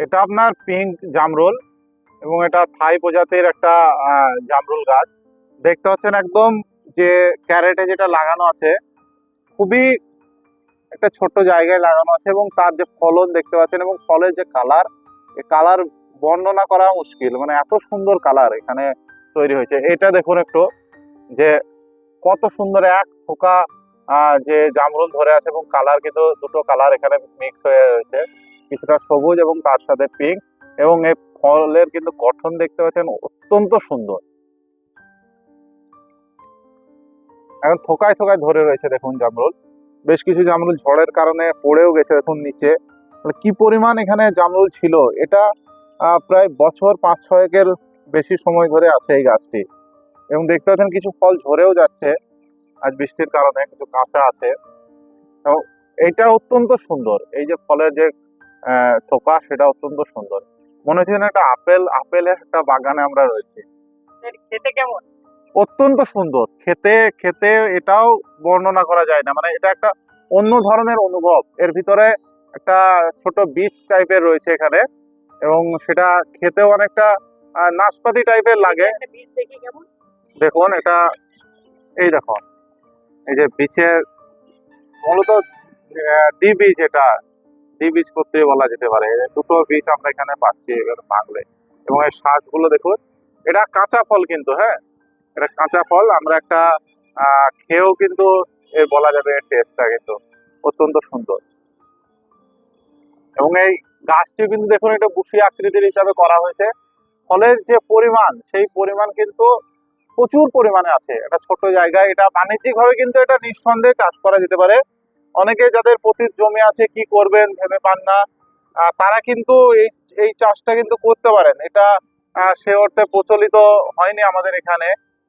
এটা আপনার পিঙ্ক জামরুল এবং এটা থাই প্রজাতির একটা জামরুল গাছ। দেখতে পাচ্ছেন একদম যে ক্যারেটে যেটা লাগানো আছে খুবই একটা ছোট্ট জায়গায় লাগানো আছে এবং তার যে ফলন দেখতে পাচ্ছেন এবং ফলের যে কালার এই কালার বর্ণনা করা মুশকিল। মানে এত সুন্দর কালার এখানে তৈরি হয়েছে। এটা দেখুন একটু যে কত সুন্দর এক আহ, যে জামরুল ধরে আছে এবং কালার কিন্তু দুটো কালার এখানে মিক্স হয়ে রয়েছে। কিছুটা সবুজ এবং তার সাথে পিঙ্ক এবং এই ফলের কিন্তু গঠন দেখতে পাচ্ছেন অত্যন্ত সুন্দর। এখন থোকায় থোকায় ধরে রয়েছে দেখুন জামরুল। বেশ কিছু জামরুল ঝড়ের কারণে পড়েও গেছে দেখুন নিচে। কি পরিমাণ এখানে জামরুল ছিল? এটা প্রায় বছর পাঁচ ছয়েকের বেশি সময় ধরে আছে এই গাছটি। এবং দেখতে পাচ্ছেন কিছু ফল ঝরেও যাচ্ছে। আজ বৃষ্টির কারণে কিছু কাঁচা আছে। তো এইটা অত্যন্ত সুন্দর। এই যে ফলের যে থোকা সেটা অত্যন্ত সুন্দর। মনে হচ্ছে যেন একটা আপেল আপেলের একটা বাগানে আমরা রয়েছি। খেতে কেমন? অত্যন্ত সুন্দর। খেতে খেতে এটাও বর্ণনা করা যায় না। মানে এটা একটা অন্য ধরনের অনুভব। এর ভিতরে একটা ছোট বীজ টাইপের রয়েছে এখানে। এবং সেটা খেতেও অনেকটা নাশপাতি টাইপের লাগে। দেখুন এটা এই দেখো এই যে বীজের মূলত আহ, দ্বি বীজ এটা। দ্বি বীজ করতে বলা যেতে পারে। দুটো বীজ আমরা এখানে পাচ্ছি বাংলায়। এবং এই শ্বাসগুলো দেখুন, এটা কাঁচা ফল কিন্তু হ্যাঁ? এটা কাঁচা ফল, আমরা একটা খেয়েও কিন্তু এর বলা যাবে এর টেস্টটা কিন্তু অত্যন্ত সুন্দর। এবং এই গাছটি কিন্তু দেখুন, এটা বুশি আকৃতির হিসাবে করা হয়েছে। ফলের যে পরিমাণ, সেই পরিমাণ কিন্তু প্রচুর পরিমাণে আছে। এটা ছোট জায়গায় এটা বাণিজ্যিক ভাবে কিন্তু এটা নিঃসন্দেহে চাষ করা যেতে পারে। অনেকে যাদের পতির জমি আছে, কি করবেন ভেবে পান না। তারা কিন্তু এই এই চাষটা কিন্তু করতে পারেন। এটা সে অর্থে প্রচলিত হয়নি আমাদের এখানে।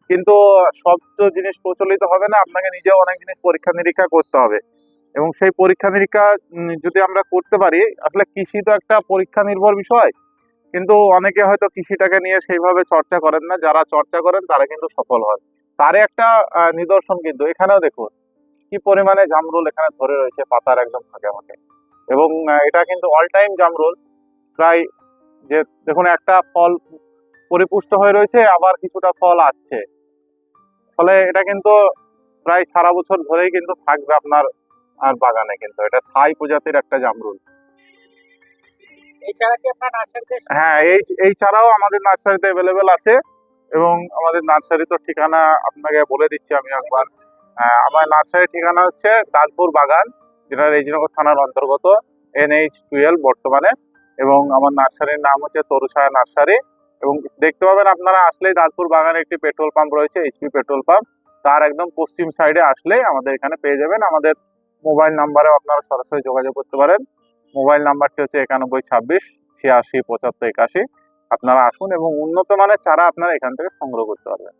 কিন্তু সব তো জিনিস প্রচলিত হবে না, আপনাকে নিজেও অনেক জিনিস পরীক্ষা নিরীক্ষা করতে হবে। এবং সেই পরীক্ষা নিরীক্ষা যদি আমরা করতে পারি, আসলে কৃষি তো একটা পরীক্ষা নির্ভর বিষয়। কিন্তু অনেকে হয়তো কৃষিটাকে নিয়ে সেইভাবে চর্চা করেন না। যারা চর্চা করেন, তারা কিন্তু সফল হয় তারই একটা নিদর্শন কিন্তু। এখানেও দেখুন কি পরিমাণে জামরুল এখানে ধরে রয়েছে পাতার একদম ফাঁকে ফাঁকে। এবং এটা কিন্তু অল টাইম জামরুল। প্রায় যে দেখুন একটা ফল পরিপুষ্ট হয়ে রয়েছে আবার কিছুটা ফল আসছে। ফলে এটা কিন্তু প্রায় সারা বছর ধরেই কিন্তু থাকবে আপনার আর বাগানে কিন্তু। এটা থাই প্রজাতির একটা জামরুল। হ্যাঁ এই এই ছাড়াও আমাদের নার্সারিতে অ্যাভেলেবেল আছে। এবং আমাদের নার্সারি তো ঠিকানা আপনাকে বলে দিচ্ছি আমি একবার। আমার নার্সারির ঠিকানা হচ্ছে দাঁতপুর বাগান, যেটা রেজিনগর থানার অন্তর্গত এনএইচ টুয়েলভ বর্তমানে, এবং আমার নার্সারির নাম হচ্ছে তরুছায়া নার্সারি, এবং দেখতে পাবেন আপনারা আসলেই দাঁতপুর বাগানে একটি পেট্রোল পাম্প রয়েছে এইচপি পেট্রোল পাম্প, তার একদম পশ্চিম সাইডে আসলে আমাদের এখানে পেয়ে যাবেন, আমাদের মোবাইল নাম্বারেও আপনারা সরাসরি যোগাযোগ করতে পারেন মোবাইল নাম্বারটি হচ্ছে একানব্বই ছাব্বিশ, ছিয়াশি, পঁচাত্তর, একাশি, আপনারা আসুন, এবং উন্নত মানের চারা আপনারা এখান থেকে সংগ্রহ করতে পারবেন।